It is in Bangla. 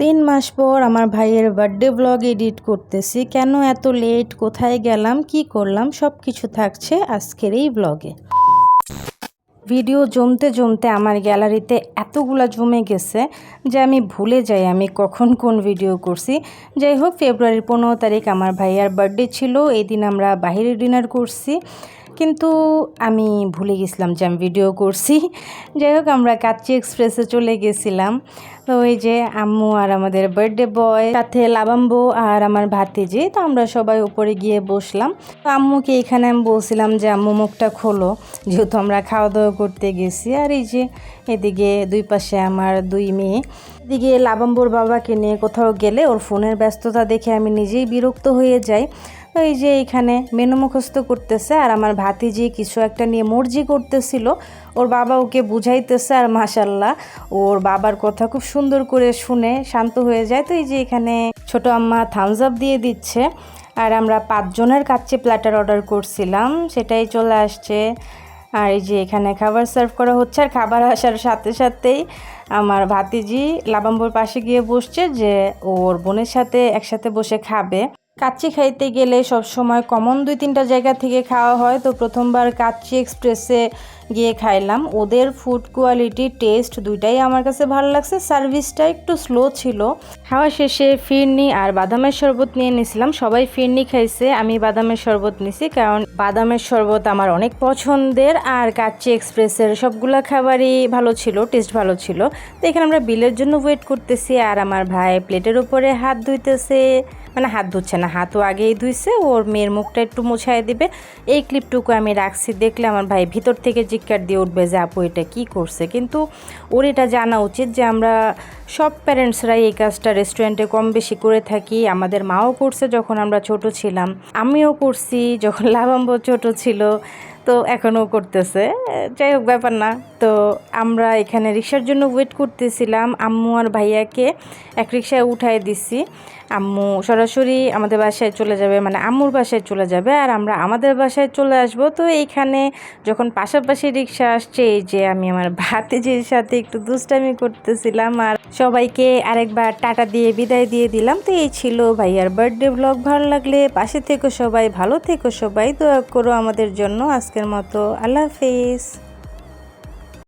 তিন মাস পর আমার ভাইয়ের বার্থডে ব্লগ এডিট করতেছি। কেন এত লেট কোথায় গেলাম? কি করলাম? সব কিছু থাকছে আজকের এই ব্লগে ভিডিও জমতে জমতে আমার গ্যালারিতে এতগুলা জমে গেছে যে আমি ভুলে যাই আমি কখন কোন ভিডিও করছি। যাই হোক ফেব্রুয়ারির পনেরো তারিখ আমার ভাইয়ার বার্থডে ছিল। এই দিন আমরা বাইরে ডিনার করছি। কিন্তু আমি ভুলে গেছিলাম যে আমি ভিডিও করছি। যাই হোক, আমরা কাচ্চি এক্সপ্রেসে চলে গেছিলাম। তো ওই যে আম্মু আর আমাদের বার্থডে বয় সাথে লাবাম্বো আর আমার ভাতিজি, তো আমরা সবাই উপরে গিয়ে বসলাম। তো আম্মুকে এখানে আমি বলছিলাম যে, আম্মু, মুখটা খোলো, যেহেতু আমরা খাওয়া দাওয়া করতে গেছি। আর এই যে এদিকে দুই পাশে আমার দুই মেয়ে, এদিকে লাবাম্বুর বাবাকে নিয়ে কোথাও গেলে ওর ফোনের ব্যস্ততা দেখে আমি নিজেই বিরক্ত হয়ে যাই। এই যে এখানে মেনু মুখস্থ করতেছে আর আমার ভাতিজি কিছু একটা নিয়ে মর্জি করতেছিল। ওর বাবা ওকে বুঝাইতেছে আর মাসাল্লাহ ওর বাবার কথা খুব সুন্দর করে শুনে শান্ত হয়ে যায়। তো এই যে এখানে ছোট আম্মা থামস আপ দিয়ে দিচ্ছে আর আমরা পাঁচজনের কাছে প্ল্যাটার অর্ডার করছিলাম, সেটাই চলে আসছে। আর এই যে এখানে খাবার সার্ভ করা হচ্ছে আর খাবার আসার সাথে সাথেই আমার ভাতিজি লাবাম্বর পাশে গিয়ে বসছে যে ওর বোনের সাথে একসাথে বসে খাবে। কাচ্চি খাইতে গেলে সব সময় কমন দুই তিনটা জায়গা থেকে খাওয়া হয়। তো প্রথমবার কাচ্চি এক্সপ্রেসে গিয়ে খাইলাম। ওদের ফুড কোয়ালিটি টেস্ট দুইটাই আমার কাছে ভালো লাগছে। সার্ভিসটা একটু স্লো ছিল। খাওয়া শেষে ফিরনি আর বাদামের শরবত নিয়ে নিয়েছিলাম সবাই ফিরনি খাইছে, আমি বাদামের শরবত নিছি কারণ বাদামের শরবত আমার অনেক পছন্দের আর কাচ্চি এক্সপ্রেসের সবগুলা খাবারই ভালো ছিল টেস্ট ভালো ছিল। তো এখানে আমরা বিলের জন্য ওয়েট করতেছি আর আমার ভাই প্লেটের উপরে হাত ধুইতেছে। মানে হাত ধুচ্ছে না, হাতও আগেই ধুইছে। ওর মেয়ের মুখটা একটু মুছাই দিবে। এই ক্লিপটুকু আমি রাখছি। দেখলে আমার ভাই ভিতর থেকে চিৎকার দিয়ে উঠবে যে আপু, এটা কি করছে? কিন্তু ওর এটা জানা উচিত যে আমরা সব প্যারেন্টসরাই এই কাজটা রেস্টুরেন্টে কম বেশি করে থাকি। আমাদের মাও করছে যখন আমরা ছোট ছিলাম। আমিও করছি যখন লাভাম্ব ছোট ছিল। তো এখনও করতেছে। যাই হোক, ব্যাপার না। তো আমরা এখানে রিক্সার জন্য ওয়েট করতেছিলাম। আম্মু আর ভাইয়াকে এক রিক্সায় উঠাই দিছি। আম্মু সরাসরি আমাদের বাসায় চলে যাবে মানে আম্মুর বাসায় চলে যাবে আর আমরা আমাদের বাসায় চলে আসব। তো এইখানে যখন পাশাপাশি রিক্সা আসছে, এই যে আমি আমার ভাতিজির সাথে একটু দুষ্টামি করতেছিলাম আর সবাইকে আরেকবার টাটা দিয়ে বিদায় দিয়ে দিলাম। তো এই ছিল ভাইয়ার বার্থডে ব্লগ ভালো লাগলে পাশে থেকো সবাই, ভালো থেকো সবাই। দোয়া করো আমাদের জন্য আজকের মতো। আল্লাহ হাফিজ।